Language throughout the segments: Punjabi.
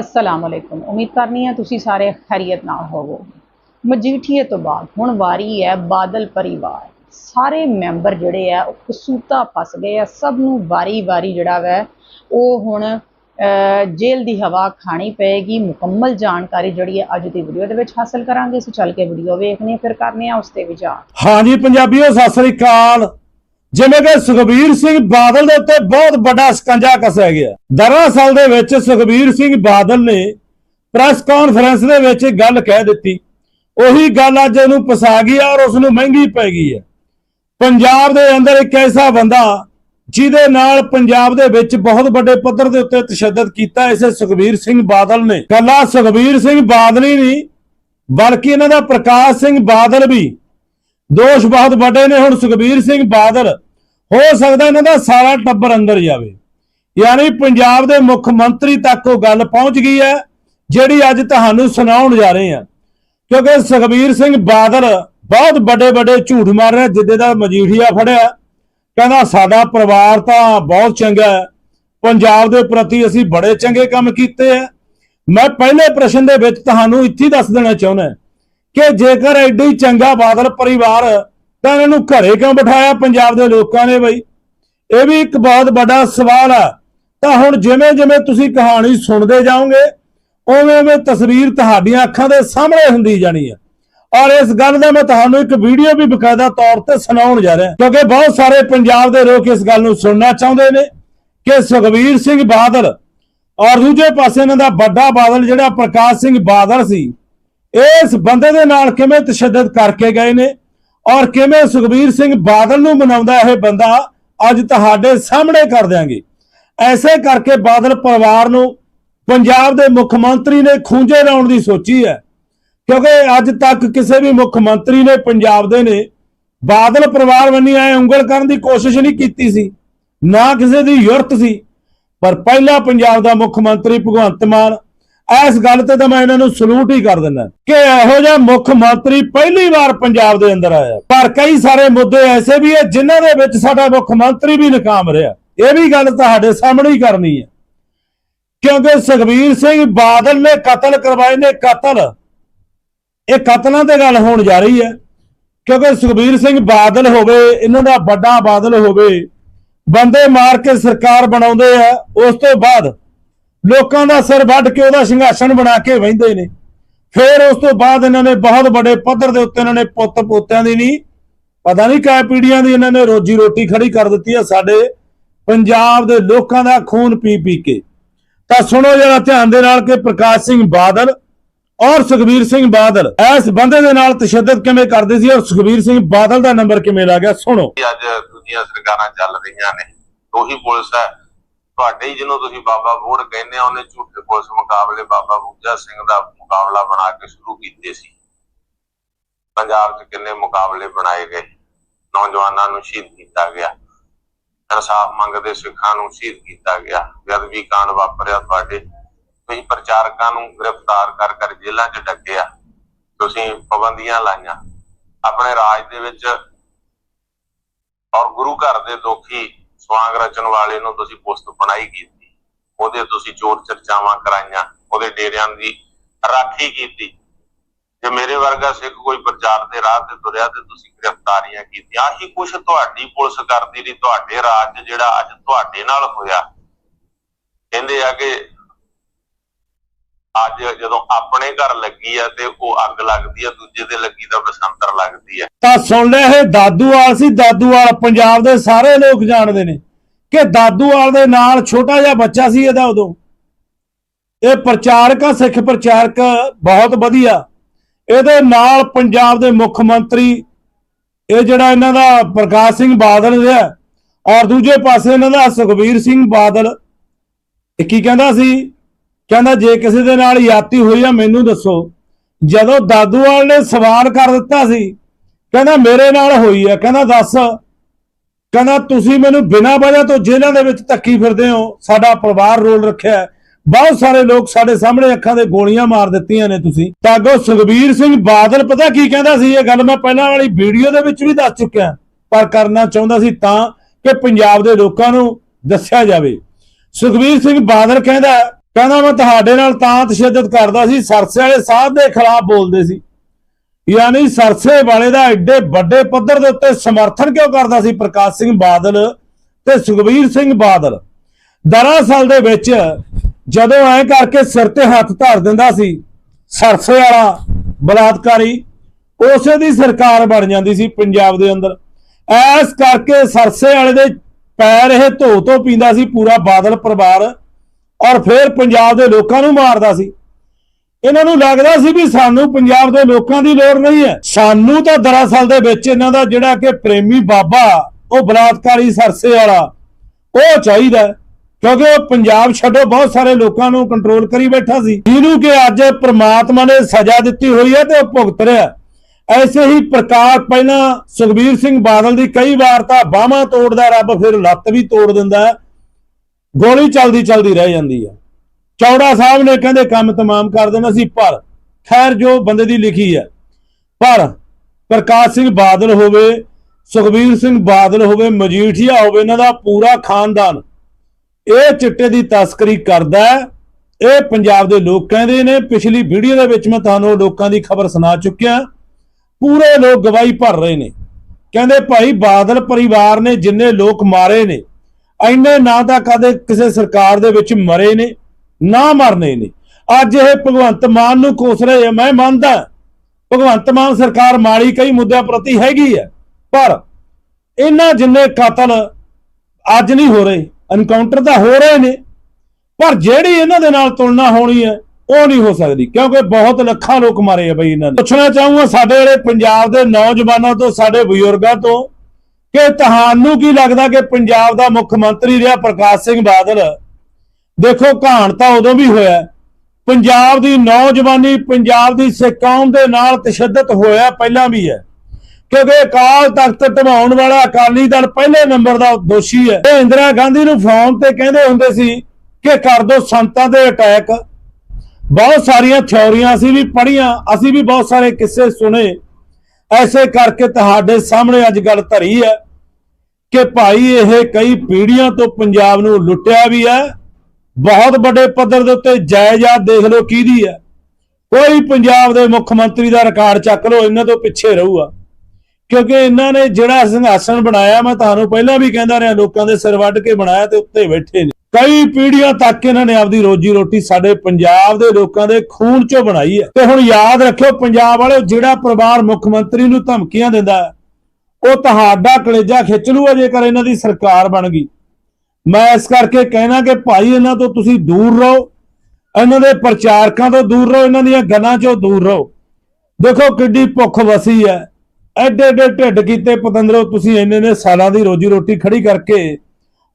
ਅਸਲਾਮ ਅਲੈਕੁਮ। ਉਮੀਦ ਕਰਨੀ ਹੈ ਤੁਸੀਂ ਸਾਰੇ ਖੈਰੀਅਤ ਨਾਲ ਹੋਵੋਗੇ ਮਜੀਠੀਏ ਤੋਂ ਬਾਅਦ ਹੁਣ ਵਾਰੀ ਹੈ ਬਾਦਲ ਪਰਿਵਾਰ। ਸਾਰੇ ਮੈਂਬਰ ਜਿਹੜੇ ਆ, ਉਹ ਕਸੂਤਾ ਫਸ ਗਏ ਆ। ਸਭ ਨੂੰ ਵਾਰੀ-ਵਾਰੀ ਜਿਹੜਾ ਵੈ, ਉਹ ਹੁਣ ਜੇਲ੍ਹ ਦੀ ਹਵਾ ਖਾਣੀ ਪਏਗੀ। ਮੁਕੰਮਲ ਜਾਣਕਾਰੀ ਜਿਹੜੀ ਹੈ ਅੱਜ ਦੀ ਵੀਡੀਓ ਦੇ ਵਿੱਚ ਹਾਸਲ ਕਰਾਂਗੇ। ਸੋ ਚੱਲ ਕੇ ਵੀਡੀਓ ਵੇਖਣੀ ਫਿਰ ਕਰਨੇ ਆ ਉਸ ਤੇ ਵਿਚਾਰ ਹਾਂਜੀ, ਪੰਜਾਬੀਓ, ਸਤਿ ਸ੍ਰੀ ਅਕਾਲ। ਜਿਵੇਂ ਕਿ ਸੁਖਬੀਰ ਸਿੰਘ ਬਾਦਲ ਦੇ ਉੱਤੇ ਬਹੁਤ ਵੱਡਾ ਸਕੰਜਾ ਕੱਸਿਆ ਗਿਆ। ਦਰਅਸਲ ਦੇ ਵਿੱਚ ਸੁਖਬੀਰ ਸਿੰਘ ਬਾਦਲ ਨੇ ਪ੍ਰੈਸ ਕਾਨਫਰੰਸ ਦੇ ਵਿੱਚ ਗੱਲ ਕਹਿ ਦਿੱਤੀ। ਉਹੀ ਗੱਲ ਅੱਜ ਉਹਨੂੰ ਫਸਾ ਗਈ ਔਰ ਉਸ ਨੂੰ ਮਹਿੰਗੀ ਪੈ ਗਈ ਹੈ ਪੰਜਾਬ ਦੇ ਅੰਦਰ ਇੱਕ ਐਸਾ ਬੰਦਾ ਜਿਹਦੇ ਨਾਲ ਪੰਜਾਬ ਦੇ ਵਿੱਚ ਬਹੁਤ ਵੱਡੇ ਪੱਧਰ ਦੇ ਉੱਤੇ ਤਸ਼ੱਦਦ ਕੀਤਾ ਇਸੇ ਸੁਖਬੀਰ ਸਿੰਘ ਬਾਦਲ ਨੇ। ਕੱਲਾ ਸੁਖਬੀਰ ਸਿੰਘ ਬਾਦਲ ਹੀ ਨਹੀਂ, ਬਲਕਿ ਇਹਨਾਂ ਦਾ ਪ੍ਰਕਾਸ਼ ਸਿੰਘ ਬਾਦਲ ਵੀ ਦੋਸ਼ ਬਹੁਤ ਵੱਡੇ ਨੇ ਹੁਣ ਸੁਖਬੀਰ ਸਿੰਘ ਬਾਦਲ। ਹੋ ਸਕਦਾ ਇਹਨਾਂ ਦਾ ਸਾਰਾ ਟੱਬਰ ਅੰਦਰ ਜਾਵੇ। ਯਾਨੀ ਪੰਜਾਬ ਦੇ ਮੁੱਖ ਮੰਤਰੀ ਤੱਕ ਉਹ ਗੱਲ ਪਹੁੰਚ ਗਈ ਹੈ, ਜਿਹੜੀ ਅੱਜ ਤੁਹਾਨੂੰ ਸੁਣਾਉਣ ਜਾ ਰਹੇ ਹਾਂ। ਕਿਉਂਕਿ ਸੁਖਬੀਰ ਸਿੰਘ ਬਾਦਲ ਬਹੁਤ ਵੱਡੇ ਵੱਡੇ ਝੂਠ ਮਾਰ ਰਿਹਾ, ਜਿੱਦੇ ਦਾ ਮਜੀਠੀਆ ਫੜਿਆ। ਕਹਿੰਦਾ ਸਾਡਾ ਪਰਿਵਾਰ ਤਾਂ ਬਹੁਤ ਚੰਗਾ ਹੈ। ਪੰਜਾਬ ਦੇ ਪ੍ਰਤੀ ਅਸੀਂ ਬੜੇ ਚੰਗੇ ਕੰਮ ਕੀਤੇ ਆ ਮੈਂ ਪਹਿਲੇ ਪ੍ਰਸ਼ਨ ਦੇ ਵਿੱਚ ਤੁਹਾਨੂੰ ਇੱਥੇ ਦੱਸ ਦੇਣਾ ਚਾਹੁੰਦਾ ਕਿ ਜੇਕਰ ਐਡੀ ਚੰਗਾ ਬਾਦਲ ਪਰਿਵਾਰ, ਤਾਂ ਇਹਨਾਂ ਨੂੰ ਘਰੇ ਕਿਉਂ ਬਿਠਾਇਆ ਪੰਜਾਬ ਦੇ ਲੋਕਾਂ ਨੇ ਬਈ? ਇਹ ਵੀ ਇੱਕ ਬਹੁਤ ਵੱਡਾ ਸਵਾਲ ਆ ਤਾਂ ਹੁਣ ਜਿਵੇਂ ਜਿਵੇਂ ਤੁਸੀਂ ਕਹਾਣੀ ਸੁਣਦੇ ਜਾਓਗੇ, ਉਵੇਂ ਉਵੇਂ ਤਸਵੀਰ ਤੁਹਾਡੀਆਂ ਅੱਖਾਂ ਦੇ ਸਾਹਮਣੇ ਹੁੰਦੀ ਜਾਣੀ ਹੈ। ਔਰ ਇਸ ਗੱਲ ਦਾ ਮੈਂ ਤੁਹਾਨੂੰ ਇੱਕ ਵੀਡੀਓ ਵੀ ਬਕਾਇਦਾ ਤੌਰ ਤੇ ਸੁਣਾਉਣ ਜਾ ਰਿਹਾ। ਕਿਉਂਕਿ ਬਹੁਤ ਸਾਰੇ ਪੰਜਾਬ ਦੇ ਲੋਕ ਇਸ ਗੱਲ ਨੂੰ ਸੁਣਨਾ ਚਾਹੁੰਦੇ ਨੇ ਕਿ ਸੁਖਬੀਰ ਸਿੰਘ ਬਾਦਲ ਔਰ ਦੂਜੇ ਪਾਸੇ ਇਹਨਾਂ ਦਾ ਵੱਡਾ ਬਾਦਲ ਜਿਹੜਾ ਪ੍ਰਕਾਸ਼ ਸਿੰਘ ਬਾਦਲ ਸੀ ਇਸ ਬੰਦੇ ਦੇ ਨਾਲ ਕਿਵੇਂ ਤਸ਼ੱਦਦ ਕਰਕੇ ਗਏ ਨੇ ਔਰ ਕਿਵੇਂ ਸੁਖਬੀਰ ਸਿੰਘ ਬਾਦਲ ਨੂੰ ਮਨਾਉਂਦਾ ਇਹ ਬੰਦਾ, ਅੱਜ ਤੁਹਾਡੇ ਸਾਹਮਣੇ ਕਰ ਦਿਆਂਗੇ। ਐਸੇ ਕਰਕੇ ਬਾਦਲ ਪਰਿਵਾਰ ਨੂੰ ਪੰਜਾਬ ਦੇ ਮੁੱਖ ਮੰਤਰੀ ਨੇ ਖੂੰਜੇ ਲਾਉਣ ਦੀ ਸੋਚੀ ਹੈ। ਕਿਉਂਕਿ ਅੱਜ ਤੱਕ ਕਿਸੇ ਵੀ ਮੁੱਖ ਮੰਤਰੀ ਨੇ ਪੰਜਾਬ ਦੇ ਨੇ ਬਾਦਲ ਪਰਿਵਾਰ ਵੰਨੀ ਆਏ ਉਂਗਲ ਕਰਨ ਦੀ ਕੋਸ਼ਿਸ਼ ਨਹੀਂ ਕੀਤੀ ਸੀ, ਨਾ ਕਿਸੇ ਦੀ ਯੁਰਤ ਸੀ। ਪਰ ਪਹਿਲਾ ਪੰਜਾਬ ਦਾ ਮੁੱਖ ਮੰਤਰੀ ਭਗਵੰਤ ਮਾਨ ਇਸ ਗੱਲ ਤੇ ਤਾਂ ਮੈਂ ਇਹਨਾਂ ਨੂੰ ਸਲੂਟ ਹੀ ਕਰ ਦਿੰਦਾ। ਕਿ ਇਹੋ ਜਿਹਾ ਮੁੱਖ ਮੰਤਰੀ ਪਹਿਲੀ ਵਾਰ ਪੰਜਾਬ ਦੇ ਅੰਦਰ ਆਇਆ। ਪਰ ਕਈ ਸਾਰੇ ਮੁੱਦੇ ਐਸੇ ਵੀ ਹੈ ਜਿਨ੍ਹਾਂ ਦੇ ਵਿੱਚ ਸਾਡਾ ਮੁੱਖ ਮੰਤਰੀ ਵੀ ਨਾਕਾਮ ਰਿਹਾ। ਇਹ ਵੀ ਗੱਲ ਤੁਹਾਡੇ ਸਾਹਮਣੇ ਹੀ ਕਰਨੀ ਹੈ। ਕਿਉਂਕਿ ਸੁਖਬੀਰ ਸਿੰਘ ਬਾਦਲ ਨੇ ਕਤਲ ਕਰਵਾਏ ਨੇ ਕਤਲ। ਇਹ ਕਤਲਾਂ ਤੇ ਗੱਲ ਹੋਣ ਜਾ ਰਹੀ ਹੈ। ਕਿਉਂਕਿ ਸੁਖਬੀਰ ਸਿੰਘ ਬਾਦਲ ਹੋਵੇ, ਇਹਨਾਂ ਦਾ ਵੱਡਾ ਬਾਦਲ ਹੋਵੇ, ਬੰਦੇ ਮਾਰ ਕੇ ਸਰਕਾਰ ਬਣਾਉਂਦੇ ਆ, ਉਸ ਤੋਂ ਬਾਅਦ ਲੋਕਾਂ ਦਾ ਸਿਰ ਵੱਢ ਕੇ ਉਹਦਾ ਸਿੰਘਾਸਣ ਬਣਾ ਕੇ ਵਹਿੰਦੇ ਨੇ। ਫਿਰ ਉਸ ਤੋਂ ਬਾਅਦ ਇਹਨਾਂ ਨੇ ਬਹੁਤ ਵੱਡੇ ਪੱਧਰ ਦੇ ਉੱਤੇ ਇਹਨਾਂ ਨੇ ਪੁੱਤ ਪੋਤਿਆਂ ਦੀ ਨਹੀਂ, ਪਤਾ ਨਹੀਂ ਕਿਹ ਪੀੜੀਆਂ ਦੀ ਇਹਨਾਂ ਨੇ ਰੋਜੀ ਰੋਟੀ ਖੜੀ ਕਰ ਦਿੱਤੀ ਹੈ ਸਾਡੇ ਪੰਜਾਬ ਦੇ ਲੋਕਾਂ ਦਾ ਖੂਨ ਪੀ ਪੀ ਕੇ। ਤਾਂ ਸੁਣੋ ਜਰਾ ਧਿਆਨ ਦੇ ਨਾਲ ਕਿ ਪ੍ਰਕਾਸ਼ ਸਿੰਘ ਬਾਦਲ ਔਰ ਸੁਖਬੀਰ ਸਿੰਘ ਬਾਦਲ ਇਸ ਬੰਦੇ ਦੇ ਨਾਲ ਤਸ਼ੱਦਦ ਕਿਵੇਂ ਕਰਦੇ ਸੀ ਔਰ ਸੁਖਬੀਰ ਸਿੰਘ ਬਾਦਲ ਦਾ ਨੰਬਰ ਕਿਵੇਂ ਲੱਗ ਗਿਆ? ਸੁਣੋ। ਅੱਜ ਦੂਜੀਆਂ ਸਰਕਾਰਾਂ ਚੱਲ ਰਹੀਆਂ ਨੇ। ਉਹੀ ਪੁਲਿਸ ਹੈ। ਤੁਹਾਡੇ ਹੀ ਜਿਹਨੂੰ ਤੁਸੀਂ ਬਾਬਾ ਬੋੜ ਕਹਿੰਦੇ ਆ, ਉਹਨੇ ਝੂਠੇ ਪੁਲਿਸ ਮੁਕਾਬਲੇ ਬਾਬਾ ਬੂਜਾ ਸਿੰਘ ਦਾ ਮੁਕਾਬਲਾ ਬਣਾ ਕੇ ਸ਼ੁਰੂ ਕੀਤੇ ਸੀ। ਪੰਜਾਬ 'ਚ ਕਿੰਨੇ ਮੁਕਾਬਲੇ ਬਣਾਏ ਗਏ? ਨੌਜਵਾਨਾਂ ਨੂੰ ਸ਼ਹੀਦ ਕੀਤਾ ਗਿਆ। ਇਨਸਾਫ ਮੰਗਦੇ ਸਿੱਖਾਂ ਨੂੰ ਸ਼ਹੀਦ ਕੀਤਾ ਗਿਆ। ਜਦ ਵੀ ਕਾਂਡ ਵਾਪਰਿਆ ਤੁਹਾਡੇ, ਤੁਸੀਂ ਪ੍ਰਚਾਰਕਾਂ ਨੂੰ ਗ੍ਰਿਫਤਾਰ ਕਰ ਕਰ ਜੇਲ੍ਹਾਂ 'ਚ ਡੱਕਿਆ ਤੁਸੀਂ ਪਾਬੰਦੀਆਂ ਲਾਈਆਂ। ਆਪਣੇ ਰਾਜ ਦੇ ਵਿੱਚ ਔਰ ਗੁਰੂ ਘਰ ਦੇ ਦੋਖੀ ਸਵਾਂਗ ਰਚਣ ਵਾਲੇ ਨੂੰ ਤੁਸੀਂ ਪੁਸਤ ਬਣਾਈ ਕੀਤੀ, ਉਹਦੇ ਤੁਸੀਂ ਚੋਰ ਚਰਚਾਵਾਂ ਕਰਾਈਆਂ, ਉਹਦੇ ਡੇਰਿਆਂ ਦੀ ਰਾਖੀ ਕੀਤੀ। ਜੇ ਮੇਰੇ ਵਰਗਾ ਸਿੱਖ ਕੋਈ ਪ੍ਰਚਾਰ ਦੇ ਰਾਹ ਤੇ ਤੁਰਿਆ ਤੇ ਤੁਸੀਂ ਗ੍ਰਿਫਤਾਰੀਆਂ ਕੀਤੀਆਂ, ਆਹੀ ਕੁਛ ਤੁਹਾਡੀ ਪੁਲਿਸ ਕਰਦੀ ਰਹੀ, ਤੁਹਾਡੇ ਰਾਜ ਜਿਹੜਾ ਅੱਜ ਤੁਹਾਡੇ ਨਾਲ ਹੋਇਆ। ਕਹਿੰਦੇ ਆ ਕਿ ਜਦੋਂ ਆਪਣੇ ਘਰ ਲੱਗੀ ਆ ਤੇ ਉਹ ਅੱਗ ਲੱਗਦੀ ਆ, ਦੂਜੇ ਦੇ ਲੱਗੀ ਤਾਂ ਬਸੰਤਰ ਲੱਗਦੀ ਆ। ਤਾਂ ਸੁਣ ਲਿਆ ਇਹ ਦਾਦੂਵਾਲ ਸੀ, ਦਾਦੂਵਾਲ ਪੰਜਾਬ ਦੇ ਸਾਰੇ ਲੋਕ ਜਾਣਦੇ ਨੇ ਕਿ ਦਾਦੂਵਾਲ ਦੇ ਨਾਲ ਛੋਟਾ ਜਿਹਾ ਬੱਚਾ ਸੀ ਇਹਦਾ ਉਦੋਂ। ਇਹ ਪ੍ਰਚਾਰਕ ਆ, ਸਿੱਖ ਪ੍ਰਚਾਰਕ, ਬਹੁਤ ਵਧੀਆ। ਇਹਦੇ ਨਾਲ ਪੰਜਾਬ ਦੇ ਮੁੱਖ ਮੰਤਰੀ, ਇਹ ਜਿਹੜਾ ਇਹਨਾਂ ਦਾ ਪ੍ਰਕਾਸ਼ ਸਿੰਘ ਬਾਦਲ ਰਿਹਾ ਔਰ ਦੂਜੇ ਪਾਸੇ ਇਹਨਾਂ ਦਾ ਸੁਖਬੀਰ ਸਿੰਘ ਬਾਦਲ। ਇਹ ਕੀ ਕਹਿੰਦਾ ਸੀ? ਕਹਿੰਦਾ, ਜੇ ਕਿਸੇ ਦੇ ਨਾਲ ਯਾਤੀ ਹੋਈ ਆ, ਮੈਨੂੰ ਦੱਸੋ। ਜਦੋਂ ਦਾਦੂਵਾਲ ਨੇ ਸਵਾਲ ਕਰ ਦਿੱਤਾ ਸੀ, ਕਹਿੰਦਾ, ਮੇਰੇ ਨਾਲ ਹੋਈ ਆ। ਕਹਿੰਦਾ, ਦੱਸ। ਕਹਿੰਦਾ, ਤੁਸੀਂ ਮੈਨੂੰ ਬਿਨਾਂ ਵਜ੍ਹਾ ਤੋਂ ਜੇਲ੍ਹਾਂ ਦੇ ਵਿੱਚ ਧੱਕੀ ਫਿਰਦੇ ਹੋ। ਸਾਡਾ ਪਰਿਵਾਰ ਰੋਲ ਰੱਖਿਆ ਬਹੁਤ ਸਾਰੇ ਲੋਕ ਸਾਡੇ ਸਾਹਮਣੇ ਅੱਖਾਂ ਦੇ ਗੋਲੀਆਂ ਮਾਰ ਦਿੱਤੀਆਂ ਨੇ ਤੁਸੀਂ। ਤਾਂ ਅੱਗੋਂ ਸੁਖਬੀਰ ਸਿੰਘ ਬਾਦਲ, ਪਤਾ ਕੀ ਕਹਿੰਦਾ ਸੀ? ਇਹ ਗੱਲ ਮੈਂ ਪਹਿਲਾਂ ਵਾਲੀ ਵੀਡੀਓ ਦੇ ਵਿੱਚ ਵੀ ਦੱਸ ਚੁੱਕਿਆ ਪਰ ਕਰਨਾ ਚਾਹੁੰਦਾ ਸੀ ਤਾਂ ਕਿ ਪੰਜਾਬ ਦੇ ਲੋਕਾਂ ਨੂੰ ਦੱਸਿਆ ਜਾਵੇ। ਸੁਖਬੀਰ ਸਿੰਘ ਬਾਦਲ ਕਹਿੰਦਾ ਕਹਿੰਦਾ ਮੈਂ ਤੁਹਾਡੇ ਨਾਲ ਤਾਂ ਤਸ਼ੱਦਦ ਕਰਦਾ ਸੀ, ਸਰਸੇ ਵਾਲੇ ਸਾਹਿਬ ਦੇ ਖਿਲਾਫ ਬੋਲਦੇ ਸੀ। ਯਾਨੀ ਸਰਸੇ ਵਾਲੇ ਦਾ ਐਡੇ ਵੱਡੇ ਪੱਧਰ ਦੇ ਉੱਤੇ ਸਮਰਥਨ ਕਿਉਂ ਕਰਦਾ ਸੀ ਪ੍ਰਕਾਸ਼ ਸਿੰਘ ਬਾਦਲ ਤੇ ਸੁਖਬੀਰ ਸਿੰਘ ਬਾਦਲ? ਦਰਅਸਲ ਦੇ ਵਿੱਚ ਜਦੋਂ ਐ ਕਰਕੇ ਸਿਰ ਤੇ ਹੱਥ ਧਰ ਦਿੰਦਾ ਸੀ, ਸਰਸੇ ਵਾਲਾ ਬਲਾਤਕਾਰੀ, ਉਸੇ ਦੀ ਸਰਕਾਰ ਬਣ ਜਾਂਦੀ ਸੀ ਪੰਜਾਬ ਦੇ ਅੰਦਰ। ਐਸ ਕਰਕੇ ਸਰਸੇ ਵਾਲੇ ਦੇ ਪੈਰ ਇਹ ਧੋ ਧੋ ਪੀਂਦਾ ਸੀ, ਪੂਰਾ ਬਾਦਲ ਪਰਿਵਾਰ ਔਰ ਫਿਰ ਪੰਜਾਬ ਦੇ ਲੋਕਾਂ ਨੂੰ ਮਾਰਦਾ ਸੀ। ਇਹਨਾਂ ਨੂੰ ਲੱਗਦਾ ਸੀ ਵੀ ਸਾਨੂੰ ਪੰਜਾਬ ਦੇ ਲੋਕਾਂ ਦੀ ਲੋੜ ਨਹੀਂ ਹੈ। ਸਾਨੂੰ ਤਾਂ ਦਰਅਸਲ ਦੇ ਵਿੱਚ ਇਹਨਾਂ ਦਾ ਜਿਹੜਾ ਕਿ ਪ੍ਰੇਮੀ ਬਾਬਾ, ਉਹ ਬਲਾਤਕਾਰੀ ਸਰਸੇ ਵਾਲਾ, ਉਹ ਚਾਹੀਦਾ ਕਿਉਂਕਿ ਉਹ ਪੰਜਾਬ ਛੱਡੋ, ਬਹੁਤ ਸਾਰੇ ਲੋਕਾਂ ਨੂੰ ਕੰਟਰੋਲ ਕਰੀ ਬੈਠਾ ਸੀ। ਜਿਹਨੂੰ ਕਿ ਅੱਜ ਪ੍ਰਮਾਤਮਾ ਨੇ ਸਜ਼ਾ ਦਿੱਤੀ ਹੋਈ ਹੈ ਤੇ ਉਹ ਭੁਗਤ ਰਿਹਾ ਐਸੇ ਹੀ ਪ੍ਰਕਾਸ਼ ਪਹਿਲਾਂ ਸੁਖਬੀਰ ਸਿੰਘ ਬਾਦਲ ਦੀ ਕਈ ਵਾਰ ਤਾਂ ਬਾਹਾਂ ਤੋੜਦਾ, ਰੱਬ ਫਿਰ ਲੱਤ ਵੀ ਤੋੜ ਦਿੰਦਾ ਹੈ। ਗੋਲੀ ਚੱਲਦੀ ਚਲਦੀ ਰਹਿ ਜਾਂਦੀ ਹੈ ਚੌੜਾ ਸਾਹਿਬ ਨੇ ਕਹਿੰਦੇ, ਕੰਮ ਤਮਾਮ ਕਰ ਦੇਣਾ ਸੀ, ਪਰ ਖੈਰ ਜੋ ਬੰਦੇ ਦੀ ਲਿਖੀ ਹੈ ਪਰ ਪ੍ਰਕਾਸ਼ ਸਿੰਘ ਬਾਦਲ ਹੋਵੇ, ਸੁਖਬੀਰ ਸਿੰਘ ਬਾਦਲ ਹੋਵੇ, ਮਜੀਠੀਆ ਹੋਵੇ, ਇਹਨਾਂ ਦਾ ਪੂਰਾ ਖਾਨਦਾਨ, ਇਹ ਚਿੱਟੇ ਦੀ ਤਸਕਰੀ ਕਰਦਾ ਇਹ ਪੰਜਾਬ ਦੇ ਲੋਕ ਕਹਿੰਦੇ ਨੇ, ਪਿਛਲੀ ਵੀਡੀਓ ਦੇ ਵਿੱਚ ਮੈਂ ਤੁਹਾਨੂੰ ਲੋਕਾਂ ਦੀ ਖਬਰ ਸੁਣਾ ਚੁੱਕਿਆ, ਪੂਰੇ ਲੋਕ ਗਵਾਹੀ ਭਰ ਰਹੇ ਨੇ। ਕਹਿੰਦੇ, ਭਾਈ ਬਾਦਲ ਪਰਿਵਾਰ ਨੇ ਜਿੰਨੇ ਲੋਕ ਮਾਰੇ ਨੇ ਐਨੇ ਨਾ ਤਾਂ ਕਦੇ ਕਿਸੇ ਸਰਕਾਰ ਦੇ ਵਿੱਚ ਮਰੇ ਨੇ, ਨਾ ਮਰਨੇ ਨੇ। ਅੱਜ ਇਹ ਭਗਵੰਤ ਮਾਨ ਨੂੰ ਕੋਸ ਰਹੇ ਆ, ਮੈਂ ਮੰਨਦਾ। ਭਗਵੰਤ ਮਾਨ ਸਰਕਾਰ ਮਾੜੀ ਕਈ ਮੁੱਦਿਆਂ ਪ੍ਰਤੀ ਹੈਗੀ ਹੈ ਪਰ ਇਹਨਾਂ ਜਿੰਨੇ ਕਤਲ ਅੱਜ ਨਹੀਂ ਹੋ ਰਹੇ ਐਨਕਾਊਂਟਰ ਤਾਂ ਹੋ ਰਹੇ ਨੇ, ਪਰ ਜਿਹੜੀ ਇਹਨਾਂ ਦੇ ਨਾਲ ਤੁਲਨਾ ਹੋਣੀ ਹੈ ਉਹ ਨਹੀਂ ਹੋ ਸਕਦੀ, ਕਿਉਂਕਿ ਬਹੁਤ ਲੱਖਾਂ ਲੋਕ ਮਾਰੇ ਆ ਬਈ ਇਹਨਾਂ ਨੇ ਪੁੱਛਣਾ ਚਾਹੂੰਗਾ, ਸਾਡੇ ਜਿਹੜੇ ਪੰਜਾਬ ਦੇ ਨੌਜਵਾਨਾਂ ਤੋਂ, ਸਾਡੇ ਬਜ਼ੁਰਗਾਂ ਤੋਂ ਕਿ ਤੁਹਾਨੂੰ ਕੀ ਲੱਗਦਾ ਕਿ ਪੰਜਾਬ ਦਾ ਮੁੱਖ ਮੰਤਰੀ ਰਿਹਾ ਪ੍ਰਕਾਸ਼ ਸਿੰਘ ਬਾਦਲ? ਦੇਖੋ, ਘਾਣ ਤਾਂ ਉਦੋਂ ਵੀ ਹੋਇਆ। ਪੰਜਾਬ ਦੀ ਨੌਜਵਾਨੀ, ਪੰਜਾਬ ਦੀ ਸਿੱਖ ਕੌਮ ਦੇ ਨਾਲ ਤਸ਼ੱਦਦ ਹੋਇਆ ਪਹਿਲਾਂ ਵੀ ਹੈ। ਕਿਉਂਕਿ ਅਕਾਲ ਤਖਤ ਢਵਾਉਣ ਵਾਲਾ ਅਕਾਲੀ ਦਲ ਪਹਿਲੇ ਨੰਬਰ ਦਾ ਦੋਸ਼ੀ ਹੈ। ਇਹ ਇੰਦਰਾ ਗਾਂਧੀ ਨੂੰ ਫੋਨ ਤੇ ਕਹਿੰਦੇ ਹੁੰਦੇ ਸੀ ਕਿ ਕਰ ਦੋ ਸੰਤਾਂ ਤੇ ਅਟੈਕ। ਬਹੁਤ ਸਾਰੀਆਂ ਥਿਉਰੀਆਂ ਅਸੀਂ ਵੀ ਪੜ੍ਹੀਆਂ, ਅਸੀਂ ਵੀ ਬਹੁਤ ਸਾਰੇ ਕਿੱਸੇ ਸੁਣੇ। ਐਸੇ ਕਰਕੇ ਤੁਹਾਡੇ ਸਾਹਮਣੇ ਅੱਜ ਗੱਲ ਧਰੀ ਹੈ ਕਿ ਭਾਈ ਇਹ ਕਈ ਪੀੜ੍ਹੀਆਂ ਤੋਂ ਪੰਜਾਬ ਨੂੰ ਲੁੱਟਿਆ ਵੀ ਹੈ। ਬਹੁਤ ਵੱਡੇ ਪੱਧਰ ਦੇ ਉੱਤੇ ਜਾਇਦਾਦ ਦੇਖ ਲਓ ਕਿਹਦੀ ਹੈ। ਕੋਈ ਪੰਜਾਬ ਦੇ ਮੁੱਖ ਮੰਤਰੀ ਦਾ ਰਿਕਾਰਡ ਚੱਕ ਲਓ, ਇਹਨਾਂ ਤੋਂ ਪਿੱਛੇ ਰਹੂਗਾ। ਕਿਉਂਕਿ ਇਹਨਾਂ ਨੇ ਜਿਹੜਾ ਸਿੰਘਾਸਨ ਬਣਾਇਆ, ਮੈਂ ਤੁਹਾਨੂੰ ਪਹਿਲਾਂ ਵੀ ਕਹਿੰਦਾ ਰਿਹਾ, ਲੋਕਾਂ ਦੇ ਸਿਰ ਵੱਢ ਕੇ ਬਣਾਇਆ ਤੇ ਉੱਤੇ ਬੈਠੇ ਨੇ। ਕਈ ਪੀੜ੍ਹੀਆਂ ਤੱਕ ਇਹਨਾਂ ਨੇ ਆਪਦੀ ਰੋਜੀ ਰੋਟੀ ਸਾਡੇ ਪੰਜਾਬ ਦੇ ਲੋਕਾਂ ਦੇ ਖੂਨ ਚੋਂ ਬਣਾਈ ਹੈ। ਤੇ ਹੁਣ ਯਾਦ ਰੱਖਿਓ, ਪੰਜਾਬ ਵਾਲੇ ਜਿਹੜਾ ਪਰਿਵਾਰ ਮੁੱਖ ਮੰਤਰੀ ਨੂੰ ਧਮਕੀਆਂ ਦਿੰਦਾ ਉਹ ਤੁਹਾਡਾ ਕਲੇਜਾ ਖਿੱਚ ਲੂਗਾ ਜੇਕਰ ਇਹਨਾਂ ਦੀ ਸਰਕਾਰ ਬਣ ਗਈ। ਮੈਂ ਇਸ ਕਰਕੇ ਕਹਿਣਾ ਕਿ ਭਾਈ, ਇਹਨਾਂ ਤੋਂ ਤੁਸੀਂ ਦੂਰ ਰਹੋ। ਇਹਨਾਂ ਦੇ ਪ੍ਰਚਾਰਕਾਂ ਤੋਂ ਦੂਰ ਰਹੋ, ਇਹਨਾਂ ਦੀਆਂ ਗੱਲਾਂ ਚੋਂ ਦੂਰ ਰਹੋ। ਦੇਖੋ ਕਿੱਡੀ ਭੁੱਖ ਵਸੀ ਹੈ। ਐਡੇ ਐਡੇ ਢਿੱਡ ਕੀਤੇ ਪਤੰਦਰੋ, ਤੁਸੀਂ ਇੰਨੇ ਨੇ ਸਾਲਾਂ ਦੀ ਰੋਜੀ ਰੋਟੀ ਖੜੀ ਕਰਕੇ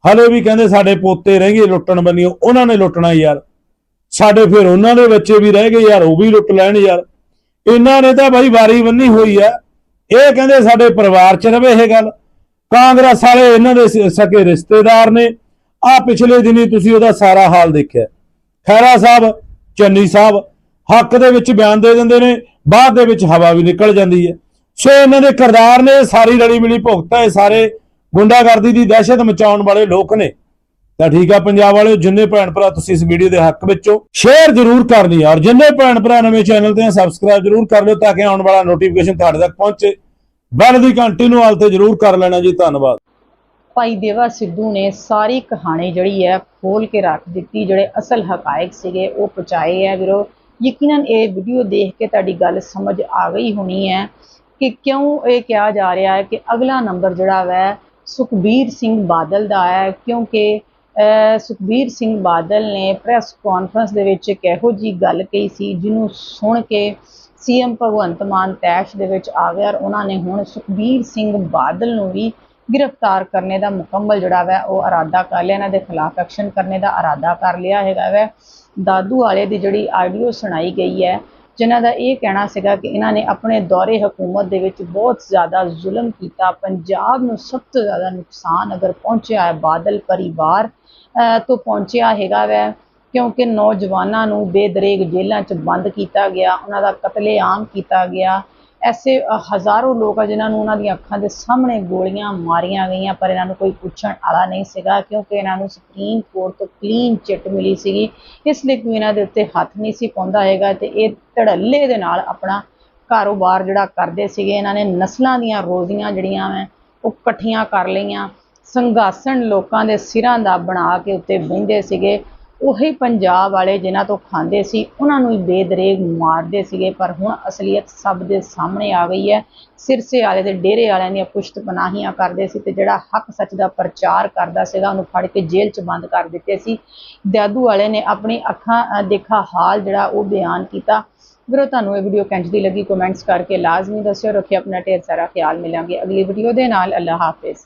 ਹਲੇ ਵੀ ਕਹਿੰਦੇ ਸਾਡੇ ਪੋਤੇ ਰਹਿ ਗਏ ਲੁੱਟਣ ਬੰਨੀ, ਉਹਨਾਂ ਨੇ ਲੁੱਟਣਾ ਯਾਰ। ਸਾਡੇ ਫਿਰ ਉਹਨਾਂ ਦੇ ਬੱਚੇ ਵੀ ਰਹਿ ਗਏ ਯਾਰ, ਉਹ ਵੀ ਲੁੱਟ ਲੈਣ ਯਾਰ। ਇਹਨਾਂ ਨੇ ਤਾਂ ਬਾਈ ਵਾਰੀ ਬੰਨੀ ਹੋਈ ਆ ਇਹ ਕਹਿੰਦੇ ਸਾਡੇ ਪਰਿਵਾਰ ਚ ਰਵੇ ਇਹ ਗੱਲ। ਕਾਂਗਰਸ ਵਾਲੇ ਇਹਨਾਂ ਦੇ ਸਕੇ ਰਿਸ਼ਤੇਦਾਰ ਨੇ। ਆ ਪਿਛਲੇ ਦਿਨੀ ਤੁਸੀਂ ਉਹਦਾ ਸਾਰਾ ਹਾਲ ਦੇਖਿਆ। ਖੈਰਾ ਸਾਹਿਬ, ਚੰਨੀ ਸਾਹਿਬ, ਹੱਕ ਦੇ ਵਿੱਚ ਬਿਆਨ ਦੇ ਦਿੰਦੇ ਨੇ, ਬਾਅਦ ਦੇ ਵਿੱਚ ਹਵਾ ਵੀ ਨਿਕਲ ਜਾਂਦੀ ਹੈ। ਸੋ ਇਹਨਾਂ ਦੇ ਕਿਰਦਾਰ ਨੇ, ਸਾਰੀ ਰਲੀ ਮਿਲੀ ਭੁਗਤ ਹੈ ਸਾਰੇ। ਗੁੰਡਾਗਰਦੀ ਦੀ ਦਹਿਸ਼ਤ ਮਚਾਉਣ ਵਾਲੇ ਲੋਕ ਨੇ। ਤਾਂ ਠੀਕ ਆ ਪੰਜਾਬ ਵਾਲਿਓ, ਜਿੰਨੇ ਭੈਣ ਭਰਾ ਤੁਸੀਂ ਇਸ ਵੀਡੀਓ ਦੇ ਹੱਕ ਵਿੱਚੋਂ ਸ਼ੇਅਰ ਜ਼ਰੂਰ ਕਰਨੀ ਆ ਔਰ ਜਿੰਨੇ ਭੈਣ ਭਰਾ ਨਵੇਂ ਚੈਨਲ ਤੇ ਸਬਸਕ੍ਰਾਈਬ ਜ਼ਰੂਰ ਕਰ ਲਿਓ ਤਾਂ ਕਿ ਆਉਣ ਵਾਲਾ ਨੋਟੀਫਿਕੇਸ਼ਨ ਤੁਹਾਡੇ ਤੱਕ ਪਹੁੰਚੇ। ਬੈਲ ਦੀ ਘੰਟੀ ਨੂੰ ਹਾਲ ਤੇ ਜ਼ਰੂਰ ਕਰ ਲੈਣਾ ਜੀ, ਧੰਨਵਾਦ। ਭਾਈ ਦੇਵਾ ਸਿੱਧੂ ਨੇ ਸਾਰੀ ਕਹਾਣੀ ਜਿਹੜੀ ਹੈ ਖੋਲ ਕੇ ਰੱਖ ਦਿੱਤੀ, ਜਿਹੜੇ ਅਸਲ ਹਕਾਇਕ ਸੀਗੇ, ਉਹ ਪਹੁੰਚਾਏ ਹੈ ਵੀਰੋ। ਯਕੀਨਨ ਇਹ ਵੀਡੀਓ ਦੇਖ ਕੇ ਤੁਹਾਡੀ ਗੱਲ ਸਮਝ ਆ ਗਈ ਹੋਣੀ ਹੈ ਕਿ ਕਿਉਂ ਇਹ ਕਿਹਾ ਜਾ ਰਿਹਾ ਹੈ ਕਿ ਅਗਲਾ ਨੰਬਰ ਜਿਹੜਾ ਵੈ ਸੁਖਬੀਰ ਸਿੰਘ ਬਾਦਲ ਦਾ ਹੈ, ਕਿਉਂਕਿ ਸੁਖਬੀਰ ਸਿੰਘ ਬਾਦਲ ਨੇ ਪ੍ਰੈਸ ਕਾਨਫਰੰਸ ਦੇ ਵਿੱਚ ਇੱਕ ਇਹੋ ਜੀ ਗੱਲ ਕਹੀ ਸੀ, ਜਿਹਨੂੰ ਸੁਣ ਕੇ ਸੀਐਮ ਭਗਵੰਤ ਮਾਨ ਤੈਸ਼ ਦੇ ਵਿੱਚ ਆ ਗਿਆ ਔਰ ਉਹਨਾਂ ਨੇ ਹੁਣ ਸੁਖਬੀਰ ਸਿੰਘ ਬਾਦਲ ਨੂੰ ਵੀ ਗ੍ਰਿਫਤਾਰ ਕਰਨੇ ਦਾ ਮੁਕੰਮਲ ਜਿਹੜਾ ਵੈ, ਉਹ ਇਰਾਦਾ ਕਰ ਲਿਆ, ਇਹਨਾਂ ਦੇ ਖਿਲਾਫ ਐਕਸ਼ਨ ਕਰਨੇ ਦਾ ਇਰਾਦਾ ਕਰ ਲਿਆ ਹੈਗਾ ਵੈ। ਦਾਦੂ ਵਾਲੇ ਦੀ ਜਿਹੜੀ ਆਡੀਓ ਸੁਣਾਈ ਗਈ ਹੈ ਜਿਨ੍ਹਾਂ ਦਾ ਇਹ ਕਹਿਣਾ ਸੀਗਾ ਕਿ ਇਹਨਾਂ ਨੇ ਆਪਣੇ ਦੌਰੇ ਹਕੂਮਤ ਦੇ ਵਿੱਚ ਬਹੁਤ ਜ਼ਿਆਦਾ ਜ਼ੁਲਮ ਕੀਤਾ, ਪੰਜਾਬ ਨੂੰ ਸਭ ਤੋਂ ਜ਼ਿਆਦਾ ਨੁਕਸਾਨ ਅਗਰ ਪਹੁੰਚਿਆ ਹੈ ਬਾਦਲ ਪਰਿਵਾਰ ਤੋਂ ਪਹੁੰਚਿਆ ਹੈਗਾ ਵੈ, ਕਿਉਂਕਿ ਨੌਜਵਾਨਾਂ ਨੂੰ ਬੇਦਰੇਗ ਜੇਲ੍ਹਾਂ 'ਚ ਬੰਦ ਕੀਤਾ ਗਿਆ, ਉਹਨਾਂ ਦਾ ਕਤਲੇਆਮ ਕੀਤਾ ਗਿਆ ਐਸੇ ਹਜ਼ਾਰੋਂ ਲੋਕ ਆ ਜਿਨ੍ਹਾਂ ਨੂੰ ਉਹਨਾਂ ਦੀਆਂ ਅੱਖਾਂ ਦੇ ਸਾਹਮਣੇ ਗੋਲੀਆਂ ਮਾਰੀਆਂ ਗਈਆਂ, ਪਰ ਇਹਨਾਂ ਨੂੰ ਕੋਈ ਪੁੱਛਣ ਵਾਲਾ ਨਹੀਂ ਸੀਗਾ, ਕਿਉਂਕਿ ਇਹਨਾਂ ਨੂੰ ਸੁਪਰੀਮ ਕੋਰਟ ਤੋਂ ਕਲੀਨ ਚਿੱਟ ਮਿਲੀ ਸੀਗੀ। ਇਸ ਲਈ ਕੋਈ ਇਹਨਾਂ ਦੇ ਉੱਤੇ ਹੱਥ ਨਹੀਂ ਸੀ ਪਾਉਂਦਾ ਹੈਗਾ ਤੇ ਇਹ ਧੜੱਲੇ ਦੇ ਨਾਲ ਆਪਣਾ ਕਾਰੋਬਾਰ ਜਿਹੜਾ ਕਰਦੇ ਸੀਗੇ, ਇਹਨਾਂ ਨੇ ਨਸਲਾਂ ਦੀਆਂ ਰੋਜ਼ੀਆਂ ਜਿਹੜੀਆਂ ਵੈ, ਉਹ ਇਕੱਠੀਆਂ ਕਰ ਲਈਆਂ। ਸੰਘਾਸਣ ਲੋਕਾਂ ਦੇ ਸਿਰਾਂ ਦਾ ਬਣਾ ਕੇ ਉੱਤੇ ਬਹਿੰਦੇ ਸੀਗੇ। ਉਹੀ ਪੰਜਾਬ ਵਾਲੇ ਜਿਨ੍ਹਾਂ ਤੋਂ ਖਾਂਦੇ ਸੀ, ਉਹਨਾਂ ਨੂੰ ਹੀ ਬੇਦਰੇਗ ਮਾਰਦੇ ਸੀਗੇ, ਪਰ ਹੁਣ ਅਸਲੀਅਤ ਸਭ ਦੇ ਸਾਹਮਣੇ ਆ ਗਈ ਹੈ। ਸਿਰਸੇ ਵਾਲੇ ਦੇ ਡੇਰੇ ਵਾਲਿਆਂ ਦੀਆਂ ਪੁਸ਼ਤ ਪਨਾਹੀਆਂ ਕਰਦੇ ਸੀ ਤੇ ਜਿਹੜਾ ਹੱਕ ਸੱਚ ਦਾ ਪ੍ਰਚਾਰ ਕਰਦਾ ਸੀਗਾ, ਉਹਨੂੰ ਫੜ ਕੇ ਜੇਲ੍ਹ 'ਚ ਬੰਦ ਕਰ ਦਿੱਤੇ ਸੀ। ਦਾਦੂ ਵਾਲੇ ਨੇ ਆਪਣੀ ਅੱਖਾਂ ਦੇਖਾ ਹਾਲ ਜਿਹੜਾ ਉਹ ਬਿਆਨ ਕੀਤਾ। ਵੀਰੋ, ਤੁਹਾਨੂੰ ਇਹ ਵੀਡੀਓ ਕੰਜਦੀ ਲੱਗੀ, ਕਮੈਂਟਸ ਕਰਕੇ ਲਾਜ਼ਮੀ ਦੱਸਿਓ। ਰੱਖਿਓ ਆਪਣਾ ਢੇਰ ਸਾਰਾ ਖਿਆਲ। ਮਿਲਾਂਗੇ ਅਗਲੀ ਵੀਡੀਓ ਦੇ ਨਾਲ। ਅੱਲਾ ਹਾਫਿਜ਼।